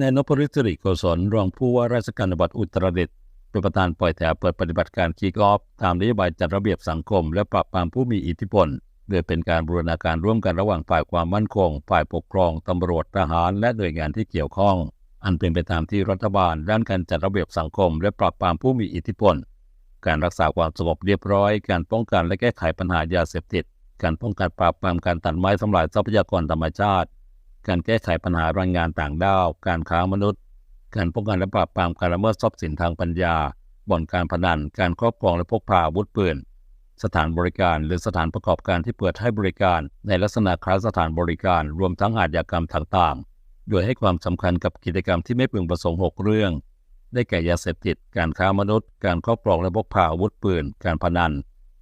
นายนพฤทธิ์สิริโกศลรองผู้ว่าราชการจังหวัดอุตรดิตถ์เป็นประธานปล่อยแถวเปิดปฏิบัติการคีกอฟตามนโยบายจัดระเบียบสังคม และปราบปรามผู้มีอิทธิพลโดยเป็นการบูรณาการร่วมกันระหว่างฝ่ายความมั่นคง ฝ่ายปกครองตำรวจทหาร และหน่วยงานที่เกี่ยวข้อง อันเป็นไปตามที่รัฐบาลด้านการจัดระเบียบสังคม และปราบปรามผู้มีอิทธิพล การรักษาความสงบเรียบร้อย การป้องกันและแก้ไขปัญหายาเสพติด การป้องกันปราบปรามการตัดไม้ทำลายทรัพยากรธรรมชาติ การแก้ไขปัญหาแรงงานต่างด้าว การค้ามนุษย์ การป้องกันและปราบปรามการละเมิดทรัพย์สินทางปัญญา บ่อนการพนัน การครอบครองและพกพาอาวุธปืน สถานบริการหรือสถานประกอบการที่เปิดให้บริการ ในลักษณะคล้ายสถานบริการ รวมทั้งอาชญากรรมต่างๆ โดยให้ความสำคัญกับกิจกรรมที่ไม่พึงประสงค์6เรื่อง ได้แก่ยาเสพติด การค้ามนุษย์ การครอบครองและพกพาอาวุธปืน การพนัน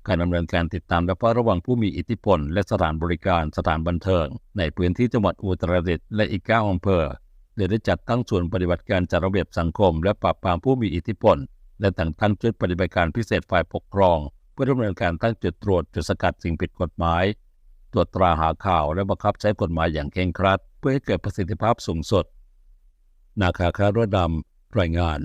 การดำเนินการติดตามและเฝ้าระวังผู้มีอิทธิพล และสถานบริการสถานบันเทิง ในพื้นที่จังหวัดอุตรดิตถ์และอีก 9อำเภอโดยได้จัดตั้งส่วนปฏิบัติการจัดระเบียบสังคม และปราบปรามผู้มีอิทธิพล และแต่งตั้งชุดปฏิบัติการพิเศษฝ่ายปกครอง เพื่อดำเนินการตั้งจุดตรวจจุดสกัดสิ่งผิดกฎหมาย ตรวจตราหาข่าวและบังคับใช้กฎหมายอย่างเคร่งครัด เพื่อให้เกิดประสิทธิภาพสูงสุด นาคาคารดำรายงาน